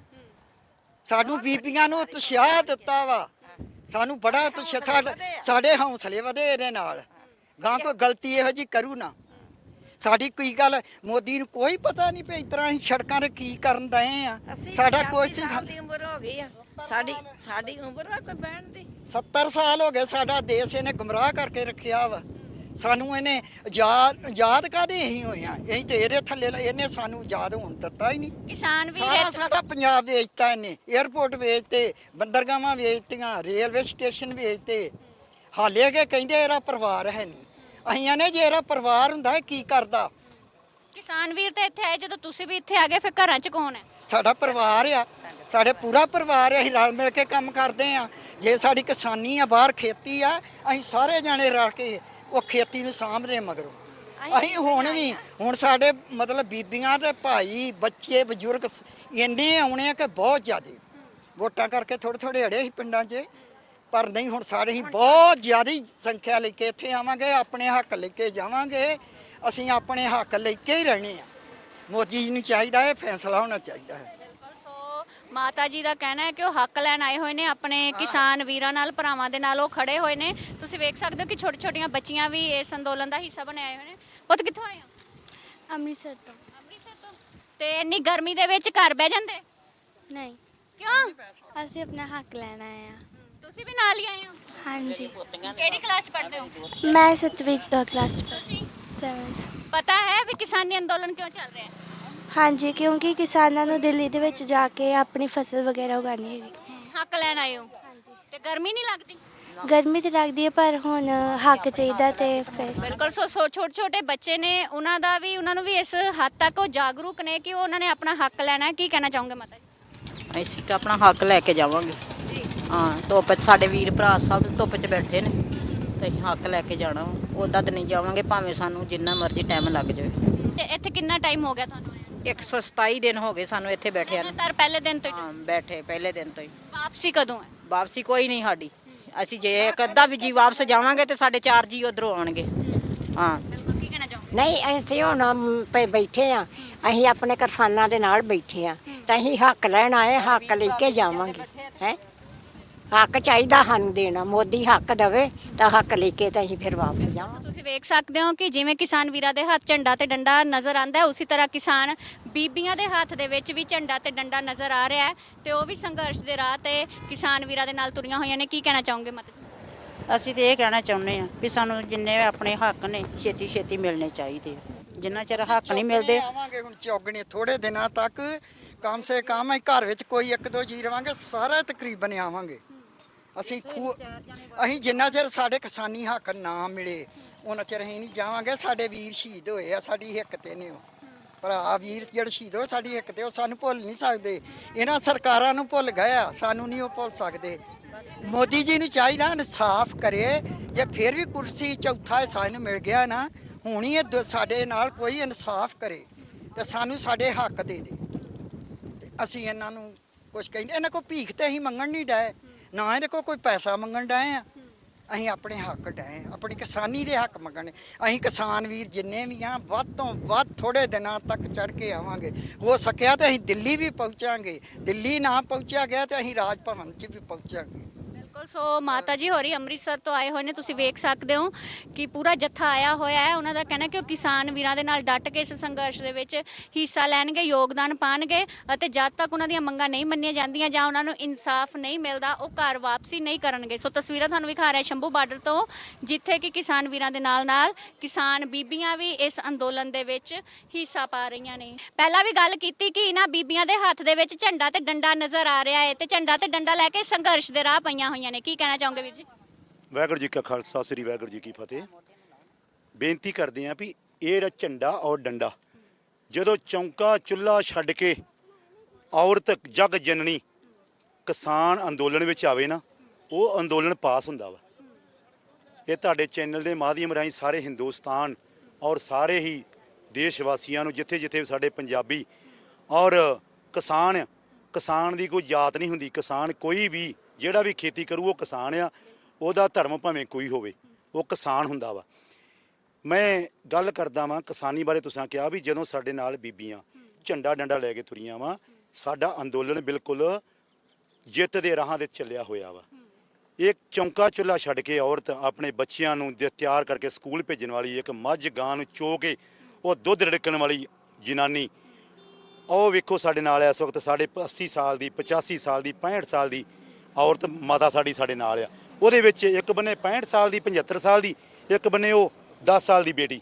ਸਾਨੂੰ ਬੀਬੀਆਂ ਨੂੰ ਉਤਸ਼ਾਹ ਦਿੱਤਾ ਵਾ। ਸਾਨੂੰ ਬੜਾ ਉਤਸ਼ਾਹ ਸਾਡੇ- ਸਾਡੇ ਹੌਸਲੇ ਵਧੇ ਇਹਦੇ ਨਾਲ। ਗਾਂ ਕੋਈ ਗਲਤੀ ਇਹੋ ਜੀ ਕਰੂ ਨਾ। ਸਾਡੀ ਕੋਈ ਗੱਲ ਮੋਦੀ ਨੂੰ ਕੋਈ ਪਤਾ ਨਹੀਂ ਇਸ ਤਰ੍ਹਾਂ ਅਸੀਂ ਸੜਕਾਂ ਤੇ ਕੀ ਕਰਨ ਦਏ ਆ। ਸਾਡਾ 85 ਕੋਈ ਦੀ ਉਮਰ ਹੋ ਗਈ ਆ। ਸਾਡੀ ਸਾਡੀ ਉਮਰ ਵਾ ਕੋਈ ਬਹਿਣ ਦੀ? 70 ਸਾਲ ਹੋ ਗਏ ਸਾਡਾ ਦੇਸ਼ ਇਹਨੇ ਗੁੰਮਰਾਹ ਕਰਕੇ ਰੱਖਿਆ ਵਾ। ਸਾਨੂੰ ਇਹਨੇ ਆਜ਼ਾਦ ਆਜ਼ਾਦ ਕਾਦੇ ਅਸੀਂ ਹੋਏ ਆ ਅਸੀਂ ਤੇ ਇਹਦੇ ਥੱਲੇ ਇਹਨੇ ਸਾਨੂੰ ਆਜ਼ਾਦ ਹੋਣ ਦਿੱਤਾ ਹੀ ਨਹੀਂ। ਕਿਸਾਨ ਵੀ ਸਾਰਾ ਸਾਡਾ ਪੰਜਾਬ ਵੇਚਤਾ ਇਹਨੇ। 에어ਪੋਰਟ ਵੇਚਤੇ ਬੰਦਰਗਾਹਾਂ ਵੇਚਤੀਆਂ ਰੇਲਵੇ ਸਟੇਸ਼ਨ ਵੇਚਤੇ। ਹਾਲੇ ਕਿ ਕਹਿੰਦੇ ਇਹਦਾ ਪਰਿਵਾਰ ਹੈ ਨਹੀਂ। ਅਸੀਂ ਆਨੇ ਜੇ ਇਹਦਾ ਪਰਿਵਾਰ ਹੁੰਦਾ ਇਹ ਕੀ ਕਰਦਾ? ਕਿਸਾਨ ਵੀਰ ਤਾਂ ਇੱਥੇ ਆਏ ਜਦੋਂ ਤੁਸੀਂ ਵੀ ਇੱਥੇ ਆ ਗਏ ਫਿਰ ਘਰਾਂ 'ਚ ਕੌਣ ਹੈ? ਸਾਡਾ ਪਰਿਵਾਰ ਆ। ਸਾਡੇ ਪੂਰਾ ਪਰਿਵਾਰ ਆ ਅਸੀਂ ਰਲ ਮਿਲ ਕੇ ਕੰਮ ਕਰਦੇ ਆ ਜੇ ਸਾਡੀ ਕਿਸਾਨੀ ਆ ਬਾਹਰ ਖੇਤੀ ਆ ਅਸੀਂ ਸਾਰੇ ਜਾਣੇ ਰਲ ਕੇ ਉਹ ਖੇਤੀ ਨੂੰ ਸਾਂਭਦੇ ਮਗਰੋਂ। ਅਸੀਂ ਹੁਣ ਵੀ ਹੁਣ ਸਾਡੇ ਮਤਲਬ ਬੀਬੀਆਂ ਤੇ ਭਾਈ ਬੱਚੇ ਬਜ਼ੁਰਗ ਸ- ਇੰਨੇ ਆਉਣੇ ਆ ਕਿ ਬਹੁਤ ਜ਼ਿਆਦੇ। ਵੋਟਾਂ ਕਰਕੇ ਥੋੜੇ ਥੋੜੇ ਅੜੇ ਸੀ ਪਿੰਡਾਂ 'ਚ ਪਰ ਨਹੀਂ ਹੁਣ ਸਾਰੇ ਹੀ ਬਹੁਤ ਜ਼ਿਆਦਾ ਸੰਖਿਆ ਲੈ ਕੇ ਇੱਥੇ ਆਵਾਂਗੇ ਆਪਣੇ ਹੱਕ ਲੈ ਕੇ ਜਾਵਾਂਗੇ। ਅਸੀਂ ਆਪਣੇ ਹੱਕ ਲੈ ਕੇ ਹੀ ਰਹਿਣੇ ਆ। ਮੋਦੀ ਜੀ ਨੂੰ ਚਾਹੀਦਾ ਹੈ ਫੈਸਲਾ ਹੋਣਾ ਚਾਹੀਦਾ ਹੈ। ਮਾਤਾ ਜੀ ਦਾ ਕਹਿਣਾ ਹੈ ਕਿ ਉਹ ਹੱਕ ਲੈਣ ਆਏ ਹੋਏ ਨੇ ਆਪਣੇ ਕਿਸਾਨ ਵੀਰਾਂ ਨਾਲ ਭਰਾਵਾਂ ਦੇ ਨਾਲ ਉਹ ਖੜੇ ਹੋਏ ਨੇ। ਤੁਸੀਂ ਵੇਖ ਸਕਦੇ ਹੋ ਕਿ ਛੋਟੀ ਛੋਟੀਆਂ ਬੱਚੀਆਂ ਵੀ ਇਸ ਅੰਦੋਲਨ ਦਾ ਹਿੱਸਾ ਬਣੇ ਆਏ ਹੋਏ ਨੇ। ਪੁੱਤ ਕਿੱਥੋਂ ਆਏ ਹੋ? ਅੰਮ੍ਰਿਤਸਰ ਤੋਂ। ਅੰਮ੍ਰਿਤਸਰ ਤੋਂ? ਤੇ ਇੰਨੀ ਗਰਮੀ ਦੇ ਵਿੱਚ ਘਰ ਬਹਿ ਜਾਂਦੇ? ਨਹੀਂ। ਕਿਉਂ? ਅਸੀਂ ਆਪਣਾ ਹੱਕ ਲੈਣ ਆਏ ਆ ਤੁਸੀਂ ਵੀ ਨਾਲ ਹੀ ਆਏ ਹੋ? ਹਾਂਜੀ। ਕਿਹੜੀ ਕਲਾਸ 'ਚ ਪੜ੍ਹਦੇ ਹੋ? ਮੈਂ 7ਵੀਂ ਕਲਾਸ ਚ। ਤੁਸੀਂ? 7th ਪਤਾ ਹੈ ਵੀ ਕਿਸਾਨੀ ਅੰਦੋਲਨ ਕਿਉਂ ਚੱਲ ਰਿਹਾ ਹੈ? ਹਾਂਜੀ ਕਿਉਂਕਿ ਕਿਸਾਨਾਂ ਨੂੰ ਦਿੱਲੀ ਦੇ ਵਿੱਚ ਜਾ ਕੇ ਆਪਣੀ ਫਸਲ ਵਗੈਰਾ ਉਗਾਉਣੀ ਹੈਗੀ। ਹੱਕ ਲੈਣ ਆਏ ਹੋ? ਤੇ ਗਰਮੀ ਨਹੀਂ ਲੱਗਦੀ? ਗਰਮੀ ਤੇ ਲੱਗਦੀ ਹੈ ਪਰ ਹੁਣ ਹੱਕ ਚਾਹੀਦਾ ਤੇ ਫਿਰ ਬਿਲਕੁਲ ਸੋ ਸੋ ਛੋਟੇ ਛੋਟੇ ਬੱਚੇ ਨੇ ਉਹਨਾਂ ਦਾ ਵੀ ਉਹਨਾਂ ਨੂੰ ਵੀ ਇਸ ਹੱਦ ਤੱਕ ਉਹ ਜਾਗਰੂਕ ਨੇ ਕਿ ਉਹ ਉਹਨਾਂ ਨੇ ਆਪਣਾ ਹੱਕ ਲੈਣਾ ਹੈ। ਕੀ ਕਹਿਣਾ ਚਾਹੋਗੇ ਮਾਤਾ ਜੀ? ਅਸੀਂ ਤਾਂ ਆਪਣਾ ਹੱਕ ਲੈ ਕੇ ਜਾਵਾਂਗੇ। ਹਾਂ ਧੁੱਪ 'ਚ ਸਾਡੇ ਵੀਰ ਭਰਾ ਸਭ ਧੁੱਪ 'ਚ ਬੈਠੇ ਨੇ ਤੇ ਅਸੀਂ ਹੱਕ ਲੈ ਕੇ ਜਾਣਾ ਉਦਾਂ ਤਾਂ ਨਹੀਂ ਜਾਵਾਂਗੇ ਭਾਵੇਂ ਸਾਨੂੰ ਜਿੰਨਾ ਮਰਜ਼ੀ ਟਾਈਮ ਲੱਗ ਜਾਵੇ। ਤੇ ਇੱਥੇ ਕਿੰਨਾ ਟਾਈਮ ਹੋ ਗਿਆ ਤੁਹਾਨੂੰ ਆਇਆ? 127 ਦਿਨ ਹੋ ਗਏ ਸਾਨੂੰ ਇੱਥੇ ਬੈਠਿਆਂ ਨੂੰ। ਲਗਾਤਾਰ ਪਹਿਲੇ ਦਿਨ ਤੋਂ ਹੀ? ਹਾਂ ਬੈਠੇ ਪਹਿਲੇ ਦਿਨ ਤੋਂ ਹੀ। ਵਾਪਸੀ ਕਦੋਂ ਹੈ? ਵਾਪਸੀ ਕੋਈ ਨਹੀਂ ਸਾਡੀ। ਅਸੀਂ ਜੇ ਇੱਕ ਅੱਧਾ ਵੀ ਜੀ ਵਾਪਸ ਜਾਵਾਂਗੇ ਤੇ ਸਾਡੇ ਚਾਰ ਜੀ ਉਧਰੋਂ ਆਉਣਗੇ। ਹਾਂ। ਬਿਲਕੁਲ ਕੀ ਕਹਿਣਾ ਚਾਹੋਗੇ? ਨਹੀਂ ਅਸੀਂ ਹੁਣ ਪਏ ਬੈਠੇ ਆ ਅਸੀਂ ਆਪਣੇ ਕਿਸਾਨਾਂ ਦੇ ਨਾਲ ਬੈਠੇ ਆ ਤਾਂ ਅਸੀਂ ਹੱਕ ਲੈਣ ਆਏ ਹੱਕ ਲੈ ਕੇ ਜਾਵਾਂਗੇ। ਹੈ? ਹੱਕ ਚਾਹੀਦਾ ਸਾਨੂੰ ਦੇਣਾ ਮੋਦੀ ਹੱਕ ਦੇਵੇ ਤਾਂ ਹੱਕ ਲੈ ਕੇ ਤਾਂ ਅਸੀਂ ਫਿਰ ਵਾਪਸ ਜਾਵਾਂਗੇ। ਤੁਸੀਂ ਵੇਖ ਸਕਦੇ ਹੋ ਕਿ ਜਿਵੇਂ ਕਿਸਾਨ ਵੀਰਾਂ ਦੇ ਹੱਥ ਝੰਡਾ ਤੇ ਡੰਡਾ ਨਜ਼ਰ ਆਂਦਾ ਹੈ ਉਸੇ ਤਰ੍ਹਾਂ ਕਿਸਾਨ ਬੀਬੀਆਂ ਦੇ ਹੱਥ ਦੇ ਵਿੱਚ ਵੀ ਝੰਡਾ ਤੇ ਡੰਡਾ ਨਜ਼ਰ ਆ ਰਿਹਾ ਹੈ ਤੇ ਉਹ ਵੀ ਸੰਘਰਸ਼ ਦੇ ਰਾਹ ਤੇ ਕਿਸਾਨ ਵੀਰਾਂ ਦੇ ਨਾਲ ਤੁਰੀਆਂ ਹੋਈਆਂ ਨੇ ਕੀ ਕਹਿਣਾ ਚਾਹੋਗੇ ਮਤ? ਅਸੀਂ ਤੇ ਇਹ ਕਹਿਣਾ ਚਾਹੁੰਦੇ ਆ ਵੀ ਸਾਨੂੰ ਜਿੰਨੇ ਆਪਣੇ ਹੱਕ ਨੇ ਛੇਤੀ ਛੇਤੀ ਮਿਲਣੇ ਚਾਹੀਦੇ ਜਿੰਨਾ ਚਿਰ ਹੱਕ ਨਹੀਂ ਮਿਲਦੇ। ਆਵਾਂਗੇ ਹੁਣ ਚੌਗਣੇ ਥੋੜੇ ਦਿਨਾਂ ਤੱਕ ਕਮ ਸੇ ਕਮ ਘਰ ਵਿੱਚ ਕੋਈ ਇੱਕ ਦੋ ਜੀ ਰਵਾਂਗੇ ਸਾਰਾ ਤਕਰੀਬਨ ਆਵਾਂਗੇ। ਅਸੀਂ ਖੂ ਅਸੀਂ ਜਿੰਨਾ ਚਿਰ ਸਾਡੇ ਕਿਸਾਨੀ ਹੱਕ ਨਾ ਮਿਲੇ ਉਹਨਾਂ ਚਿਰ ਅਸੀਂ ਨਹੀਂ ਜਾਵਾਂਗੇ। ਸਾਡੇ ਵੀਰ ਸ਼ਹੀਦ ਹੋਏ ਆ ਸਾਡੀ ਹਿੱਕ ਤੇ ਨੇ ਉਹ। ਭਰਾ ਵੀਰ ਜਿਹੜੇ ਸ਼ਹੀਦ ਹੋਏ ਸਾਡੀ ਹਿੱਕ ਤੇ ਉਹ ਸਾਨੂੰ ਭੁੱਲ ਨਹੀਂ ਸਕਦੇ। ਇਹਨਾਂ ਸਰਕਾਰਾਂ ਨੂੰ ਭੁੱਲ ਗਏ ਆ ਸਾਨੂੰ ਨਹੀਂ ਉਹ ਭੁੱਲ ਸਕਦੇ। ਮੋਦੀ ਜੀ ਨੂੰ ਚਾਹੀਦਾ ਇਨਸਾਫ ਕਰੇ। ਜੇ ਫਿਰ ਵੀ ਕੁਰਸੀ ਚੌਥਾ ਹਿੱਸਾ ਇਹਨੂੰ ਮਿਲ ਗਿਆ ਨਾ ਹੁਣ ਇਹ ਸਾਡੇ ਨਾਲ ਕੋਈ ਇਨਸਾਫ ਕਰੇ ਤੇ ਸਾਨੂੰ ਸਾਡੇ ਹੱਕ ਦੇ ਦੇ। ਅਸੀਂ ਇਹਨਾਂ ਨੂੰ ਕੁਝ ਕਹਿੰਦੇ ਇਹਨਾਂ ਕੋ ਭੀਖ ਤੇ ਅਸੀਂ ਮੰਗਣ ਨਹੀਂ ਡਏ। ਨਾ ਇਹਦੇ ਕੋ ਕੋਈ ਪੈਸਾ ਮੰਗਣ ਡਏ ਆ। ਅਸੀਂ ਆਪਣੇ ਹੱਕ ਡਏ ਆਪਣੀ ਕਿਸਾਨੀ ਦੇ ਹੱਕ ਮੰਗਣ ਅਸੀਂ ਕਿਸਾਨ ਵੀਰ ਜਿੰਨੇ ਵੀ ਆ, ਵੱਧ ਤੋਂ ਵੱਧ ਥੋੜੇ ਦਿਨਾਂ ਤੱਕ ਚੜ ਕੇ ਆਵਾਂਗੇ। ਹੋ ਸਕਿਆ ਤੇ ਅਸੀਂ ਦਿੱਲੀ ਵੀ ਪਹੁੰਚਾਂਗੇ। ਦਿੱਲੀ ਨਾ ਪਹੁੰਚਿਆ ਗਿਆ ਤੇ ਅਸੀਂ ਰਾਜ ਭਵਨ 'ਚ ਵੀ ਪਹੁੰਚਾਂਗੇ। ਬਿਲਕੁਲ, ਸੋ ਮਾਤਾ ਜੀ ਹੋਰੀ, ਅੰਮ੍ਰਿਤਸਰ ਤੋਂ ਆਏ ਹੋਏ ਨੇ, ਤੁਸੀਂ ਵੇਖ ਸਕਦੇ ਹੋ ਕਿ ਪੂਰਾ ਜੱਥਾ ਆਇਆ ਹੋਇਆ ਹੈ। ਉਹਨਾਂ ਦਾ ਕਹਿਣਾ ਕਿ ਉਹ ਕਿਸਾਨ ਵੀਰਾਂ ਦੇ ਨਾਲ ਡਟ ਕੇ ਇਸ ਸੰਘਰਸ਼ ਦੇ ਵਿੱਚ ਹਿੱਸਾ ਲੈਣਗੇ, ਯੋਗਦਾਨ ਪਾਣਗੇ ਅਤੇ ਜਦ ਤੱਕ ਉਹਨਾਂ ਦੀਆਂ ਮੰਗਾਂ ਨਹੀਂ ਮੰਨੀਆਂ ਜਾਂਦੀਆਂ ਜਾਂ ਉਹਨਾਂ ਨੂੰ ਇਨਸਾਫ ਨਹੀਂ ਮਿਲਦਾ, ਉਹ ਘਰ ਵਾਪਸੀ ਨਹੀਂ ਕਰਨਗੇ। ਸੋ ਤਸਵੀਰਾਂ ਤੁਹਾਨੂੰ ਵਿਖਾ ਰਿਹਾ ਸ਼ੰਭੂ ਬਾਰਡਰ ਤੋਂ, ਜਿੱਥੇ ਕਿ ਕਿਸਾਨ ਵੀਰਾਂ ਦੇ ਨਾਲ ਨਾਲ ਕਿਸਾਨ ਬੀਬੀਆਂ ਵੀ ਇਸ ਅੰਦੋਲਨ ਦੇ ਵਿੱਚ ਹਿੱਸਾ ਪਾ ਰਹੀਆਂ ਨੇ। ਪਹਿਲਾਂ ਵੀ ਗੱਲ ਕੀਤੀ ਕਿ ਇਹਨਾਂ ਬੀਬੀਆਂ ਦੇ ਹੱਥ ਦੇ ਵਿੱਚ ਝੰਡਾ ਤੇ ਡੰਡਾ ਨਜ਼ਰ ਆ ਰਿਹਾ ਹੈ ਤੇ ਝੰਡਾ ਤੇ ਡੰਡਾ ਲੈ ਕੇ ਸੰਘਰਸ਼ ਦੇ ਰਾਹ ਪਈਆਂ ਹੋਈਆਂ ਨੇ। ਕੀ ਕਹਿਣਾ ਚਾਹੋਗੇ ਵੀਰ ਜੀ? ਵਾਹਿਗੁਰੂ ਜੀ ਕਾ ਖਾਲਸਾ, ਸ੍ਰੀ ਵਾਹਿਗੁਰੂ ਜੀ ਕੀ ਫਤਿਹ। ਬੇਨਤੀ ਕਰਦੇ ਆਂ ਵੀ ਇਹ ਜਿਹੜਾ ਝੰਡਾ ਔਰ ਡੰਡਾ, ਜਦੋਂ ਚੌਂਕਾ ਚੁੱਲਾ ਛੱਡ ਕੇ ਔਰਤ ਜਗ ਜਨਨੀ ਕਿਸਾਨ ਅੰਦੋਲਨ ਵਿੱਚ ਆਵੇ ਨਾ, ਉਹ ਅੰਦੋਲਨ ਪਾਸ ਹੁੰਦਾ ਵਾ। ਇਹ ਤੁਹਾਡੇ ਚੈਨਲ ਦੇ ਮਾਧਿਅਮ ਰਾਹੀਂ ਸਾਰੇ ਹਿੰਦੁਸਤਾਨ ਔਰ ਸਾਰੇ ਹੀ ਦੇਸ਼ ਵਾਸੀਆਂ ਨੂੰ ਜਿੱਥੇ ਜਿੱਥੇ ਸਾਡੇ ਪੰਜਾਬੀ ਔਰ ਕਿਸਾਨ ਕਿਸਾਨ ਦੀ ਕੋਈ ਜਾਤ ਨਹੀਂ ਹੁੰਦੀ, ਕਿਸਾਨ ਕੋਈ ਵੀ ਜਿਹੜਾ ਵੀ ਖੇਤੀ ਕਰੂ, ਉਹ ਕਿਸਾਨ ਆ, ਉਹਦਾ ਧਰਮ ਭਾਵੇਂ ਕੋਈ ਹੋਵੇ, ਉਹ ਕਿਸਾਨ ਹੁੰਦਾ ਵਾ। ਮੈਂ ਗੱਲ ਕਰਦਾ ਵਾਂ ਕਿਸਾਨੀ ਬਾਰੇ, ਤੁਸੀਂ ਕਿਹਾ ਵੀ ਜਦੋਂ ਸਾਡੇ ਨਾਲ ਬੀਬੀਆਂ ਝੰਡਾ ਡੰਡਾ ਲੈ ਕੇ ਤੁਰੀਆਂ ਵਾ, ਸਾਡਾ ਅੰਦੋਲਨ ਬਿਲਕੁਲ ਜਿੱਤ ਦੇ ਰਾਹਾਂ ਤੇ ਚੱਲਿਆ ਹੋਇਆ ਵਾ। ਇੱਕ ਚੌਂਕਾ ਚੁੱਲਾ ਛੱਡ ਕੇ ਔਰਤ ਆਪਣੇ ਬੱਚਿਆਂ ਨੂੰ ਦੇ ਤਿਆਰ ਕਰਕੇ ਸਕੂਲ ਭੇਜਣ ਵਾਲੀ, ਇੱਕ ਮੱਝ ਗਾਂ ਨੂੰ ਚੋ ਕੇ ਉਹ ਦੁੱਧ ਰਿੜਕਣ ਵਾਲੀ ਜਨਾਨੀ, ਉਹ ਵੇਖੋ ਸਾਡੇ ਨਾਲ ਇਸ ਵਕਤ ਸਾਡੇ 80 ਸਾਲ ਦੀ 85 ਸਾਲ ਦੀ 65 ਸਾਲ ਦੀ ਔਰਤ ਮਾਤਾ ਸਾਡੀ ਸਾਡੇ ਨਾਲ ਆ। ਉਹਦੇ ਵਿੱਚ ਇੱਕ ਬੰਨੇ 65 ਸਾਲ ਦੀ 75 ਸਾਲ ਦੀ, ਇੱਕ ਬੰਨੇ ਉਹ 10 ਸਾਲ ਦੀ ਬੇਟੀ।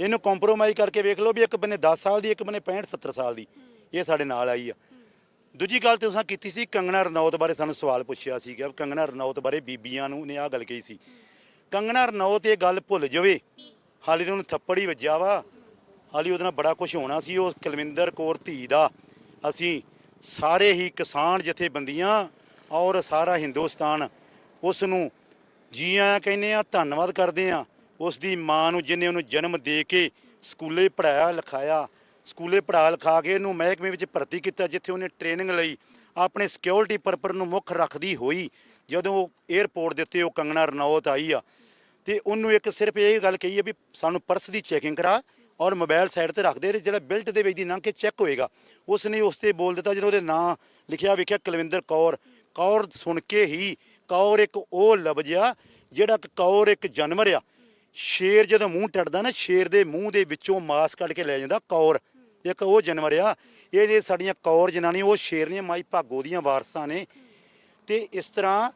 ਇਹਨੂੰ ਕੰਪਰੋਮਾਈਜ਼ ਕਰਕੇ ਵੇਖ ਲਓ ਵੀ ਇੱਕ ਬੰਨੇ 10 ਸਾਲ ਦੀ, ਇੱਕ ਬੰਨੇ 65 70 ਸਾਲ ਦੀ। ਇਹ ਸਾਡੇ ਨਾਲ ਆਈ ਆ। ਦੂਜੀ ਗੱਲ ਤੇ ਤੁਸੀਂ ਕੀਤੀ ਸੀ ਕੰਗਣਾ ਰਣੌਤ ਬਾਰੇ ਸਾਨੂੰ ਸਵਾਲ ਪੁੱਛਿਆ ਸੀ ਕਿ ਕੰਗਣਾ ਰਣੌਤ ਬਾਰੇ ਬੀਬੀਆਂ ਨੂੰ ਨੇ ਆਹ ਗੱਲ ਕਹੀ ਸੀ। ਕੰਗਣਾ ਰਣੌਤ ਇਹ ਗੱਲ ਭੁੱਲ ਜਾਵੇ। ਹਾਲੇ ਤਾਂ ਉਹਨੂੰ ਥੱਪੜ ਹੀ ਵੱਜਿਆ ਵਾ। ਹਾਲੇ ਉਹਦੇ ਨਾਲ ਬੜਾ ਕੁਝ ਹੋਣਾ ਸੀ। ਉਹ ਕੁਲਵਿੰਦਰ ਕੌਰ ਧੀ ਦਾ। ਅਸੀਂ ਸਾਰੇ ਹੀ ਕਿਸਾਨ ਜਥੇਬੰਦੀਆਂ ਔਰ ਸਾਰਾ ਹਿੰਦੁਸਤਾਨ ਉਸ ਨੂੰ ਜੀ ਆਇਆਂ ਕਹਿੰਦੇ ਆ, ਧੰਨਵਾਦ ਕਰਦੇ ਆ। ਉਸ ਦੀ ਮਾਂ ਨੂੰ ਜਿਨੇ ਉਹਨੂੰ ਜਨਮ ਦੇ ਕੇ ਸਕੂਲੇ ਪੜਾਇਆ ਲਿਖਾਇਆ, ਸਕੂਲੇ ਪੜ੍ਹਾ ਲਿਖਾ ਕੇ ਇਹਨੂੰ ਮਹਿਕਮੇ ਵਿੱਚ ਭਰਤੀ ਕੀਤਾ, ਜਿੱਥੇ ਉਹਨੇ ਟ੍ਰੇਨਿੰਗ ਲਈ ਆਪਣੇ ਸਿਕਿਉਰਿਟੀ ਪਰਪਰ ਨੂੰ ਮੁੱਖ ਰੱਖਦੀ ਹੋਈ, ਜਦੋਂ 에ਅਰਪੋਰਟ ਦੇ ਉੱਤੇ ਉਹ ਕੰਗਣਾ ਰਣੌਤ ਆਈ ਆ। ਤੇ ਉਹਨੂੰ ਇੱਕ ਸਿਰਫ ਇਹ ਗੱਲ ਕਹੀ ਹੈ ਵੀ ਸਾਨੂੰ ਪਰਸ ਦੀ ਚੈਕਿੰਗ ਕਰਾ ਔਰ ਮੋਬਾਈਲ ਸਾਈਡ ਤੇ ਰੱਖ ਦੇ ਜਿਹੜਾ ਬਿਲਟ ਦੇ ਵਿੱਚ ਦੀ ਲੰਘ ਕੇ ਚੈੱਕ ਹੋਏਗਾ। ਉਸ ਨੇ ਉਸ ਤੇ ਬੋਲ ਦਿੱਤਾ ਜਦੋਂ ਉਹਦੇ ਨਾਂ ਲਿਖਿਆ, ਵੇਖਿਆ, ਕੁਲਵਿੰਦਰ ਕੌਰ। ਕੌਰ ਸੁਣ ਕੇ ਹੀ ਕੌਰ ਇੱਕ ਉਹ ਲਫ਼ਜ਼ ਆ ਜਿਹੜਾ ਕਿ ਕੌਰ ਇੱਕ ਜਾਨਵਰ ਆ। ਸ਼ੇਰ ਜਦੋਂ ਮੂੰਹ ਟੱਟਦਾ ਨਾ, ਸ਼ੇਰ ਦੇ ਮੂੰਹ ਦੇ ਵਿੱਚੋਂ ਮਾਸ ਕੱਢ ਕੇ ਲੈ ਜਾਂਦਾ ਕੌਰ। ਇੱਕ ਉਹ ਜਾਨਵਰ ਆ। ਇਹ ਜੇ ਸਾਡੀਆਂ ਕੌਰ ਜਨਾਨੀ ਉਹ ਸ਼ੇਰਨੀਆਂ ਮਾਈ ਭਾਗੋ ਦੀਆਂ ਵਾਰਸਾਂ ਨੇ। ਤੇ ਇਸ ਤਰ੍ਹਾਂ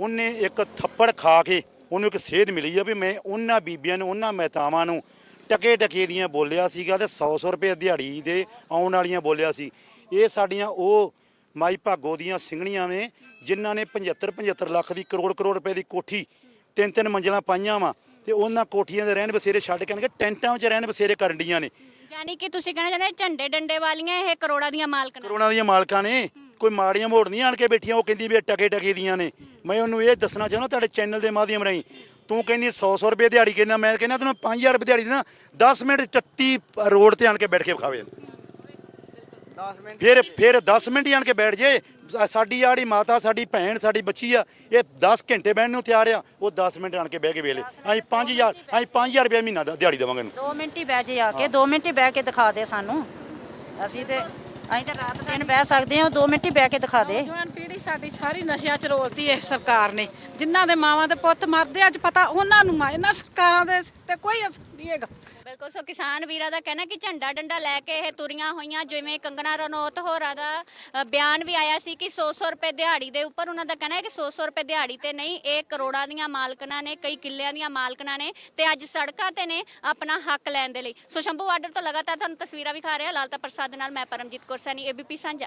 ਉਹਨੇ ਇੱਕ ਥੱਪੜ ਖਾ ਕੇ ਉਹਨੂੰ ਇੱਕ ਸੇਧ ਮਿਲੀ ਆ ਵੀ ਮੈਂ ਉਹਨਾਂ ਬੀਬੀਆਂ ਨੂੰ, ਉਹਨਾਂ ਮਹਿਤਾਵਾਂ ਨੂੰ ਟਕੇ ਟਕੇ ਦੀਆਂ ਬੋਲਿਆ ਸੀਗਾ ਤੇ 100 100 ਰੁਪਏ ਦਿਹਾੜੀ ਦੇ ਆਉਣ ਵਾਲੀਆਂ ਬੋਲਿਆ ਸੀ। ਇਹ ਸਾਡੀਆਂ ਉਹ ਮਾਈ ਭਾਗੋ ਦੀਆਂ ਸਿੰਘਣੀਆਂ ਨੇ ਜਿਨ੍ਹਾਂ ਨੇ 75 75 ਲੱਖ ਦੀ ਕਰੋੜ ਕਰੋੜ ਰੁਪਏ ਦੀ ਕੋਠੀ ਤਿੰਨ ਤਿੰਨ ਮੰਜ਼ਲਾਂ ਪਾਈਆਂ ਵਾ ਤੇ ਉਹਨਾਂ ਕੋਠੀਆਂ ਦੇ ਰਹਿਣ ਬਸੇਰੇ ਛੱਡ ਕੇ ਟੈਂਟਾਂ 'ਚ ਰਹਿਣ ਬਸੇਰੇ ਕਰਨ ਡੀਆਂ ਨੇ। ਯਾਨੀ ਕਿ ਤੁਸੀਂ ਕਹਿਣਾ ਚਾਹੁੰਦੇ ਝੰਡੇ ਡੰਡੇ ਵਾਲੀਆਂ ਇਹ ਕਰੋੜਾਂ ਦੀਆਂ ਮਾਲਕਣਾਂ ਕਰੋਨਾ ਦੀਆਂ ਮਾਲਕਾਂ ਨੇ ਕੋਈ ਮਾੜੀਆਂ ਮੋੜ ਨਹੀਂ ਆਣ ਕੇ ਬੈਠੀਆਂ ਉਹ ਕਹਿੰਦੀ ਵੀ ਇਹ ਟਕੇ ਟਕੇ ਦੀਆਂ ਨੇ। ਮੈਂ ਉਹਨੂੰ ਇਹ ਦੱਸਣਾ ਚਾਹੁੰਦਾ ਤੁਹਾਡੇ ਚੈਨਲ ਦੇ ਮਾਧਿਅਮ ਰਾਹੀਂ ਤੂੰ ਕਹਿੰਦੀ 100 100 ਰੁਪਏ ਦਿਹਾੜੀ ਕਹਿੰਦਾ ਮੈਂ ਕਹਿੰਦਾ ਤੈਨੂੰ 5000 ਰੁਪਏ ਦਿਹਾੜੀ ਦੇਣਾ 10 ਮਿੰਟ ਟੱਟੀ ਰੋਡ ਤੇ ਆਣ ਕੇ ਬੈਠ ਕੇ ਵਿਖਾਵੇ। 10 ਮਿੰਟ ਫਿਰ ਫਿਰ 10 ਮਿੰਟ ਆਣ ਕੇ ਬੈਠ ਜੇ। ਸਾਡੀ ਆੜੀ ਮਾਤਾ ਸਾਡੀ ਭੈਣ ਸਾਡੀ ਬੱਚੀ ਆ ਇਹ 10 ਘੰਟੇ ਬਹਿਣ ਨੂੰ ਤਿਆਰ ਆ ਉਹ 10 ਮਿੰਟ ਆਣ ਕੇ ਬਹਿ ਕੇ ਵੇਲੇ। ਅਸੀਂ 5000 ਅਸੀਂ 5000 ਰੁਪਏ ਮਹੀਨਾ ਦਾ ਦਿਹਾੜੀ ਦੇਵਾਂਗੇ ਇਹਨੂੰ। 2 ਮਿੰਟ ਹੀ ਬਹਿ ਜੇ ਆ ਕੇ 2 ਮਿੰਟ ਹੀ ਬਹਿ ਕੇ ਦਿਖਾ ਦੇ ਸਾਨੂੰ। ਅਸੀਂ ਤੇ ਅਸੀਂ ਤੇ ਰਾਤ ਦਿਨ ਬਹਿ ਸਕਦੇ ਹਾਂ 2 ਮਿੰਟ ਹੀ ਬਹਿ ਕੇ ਦਿਖਾ ਦੇ। ਨੌਜਵਾਨ ਪੀੜ੍ਹੀ ਸਾਡੀ ਸਾਰੀ ਨਸ਼ਿਆਂ 'ਚ ਰੋਲਤੀ ਹੈ ਸਰਕਾਰ ਨੇ। ਜਿਨ੍ਹਾਂ ਦੇ ਮਾਵਾਂ ਦੇ ਪੁੱਤ ਮਰਦੇ ਅੱਜ ਪਤਾ ਉਹਨਾਂ ਨੂੰ ਮਾ ਇਹਨਾਂ ਸਰਕਾਰਾਂ ਦੇ ਤੇ ਕੋਈ ਅਸਰ ਨਹੀਂ ਹੈਗਾ। ਬਿਲਕੁਲ ਸੋ ਕਿਸਾਨ ਵੀਰਾਂ ਦਾ ਕਹਿਣਾ ਕਿ ਝੰਡਾ ਡੰਡਾ ਲੈ ਕੇ ਇਹ ਤੁਰੀਆਂ ਹੋਈਆਂ ਜਿਵੇਂ ਕੰਗਣਾ ਰਣੌਤ ਹੋਰਾਂ ਦਾ ਅ, ਬਿਆਨ ਵੀ ਆਇਆ ਸੀ ਕਿ 100-100 ਰੁਪਏ ਦਿਹਾੜੀ ਦੇ ਉੱਪਰ ਉਹਨਾਂ ਦਾ ਕਹਿਣਾ ਹੈ ਕਿ 100-100 ਰੁਪਏ ਦਿਹਾੜੀ ਤੇ ਨਹੀਂ ਇਹ ਕਰੋੜਾਂ ਦੀਆਂ ਮਾਲਕਨਾਂ ਨੇ ਕਈ ਕਿੱਲਿਆਂ ਦੀਆਂ ਮਾਲਕਨਾਂ ਨੇ ਤੇ ਅੱਜ ਸੜਕਾਂ ਤੇ ਨੇ ਆਪਣਾ ਹੱਕ ਲੈਣ ਦੇ ਲਈ। ਸੋ ਸ਼ੰਭੂ ਬਾਰਡਰ ਤੋਂ ਲਗਾਤਾਰ ਤੁਹਾਨੂੰ ਤਸਵੀਰਾਂ ਵਿਖਾ ਰਿਹਾ ਲਾਲਤਾ ਪ੍ਰਸਾਦ ਦੇ ਨਾਲ ਮੈਂ ਪਰਮਜੀਤ ਕੌਰ ਸੈਣੀ ਏਬੀਪੀ ਸਾਂਝਾ।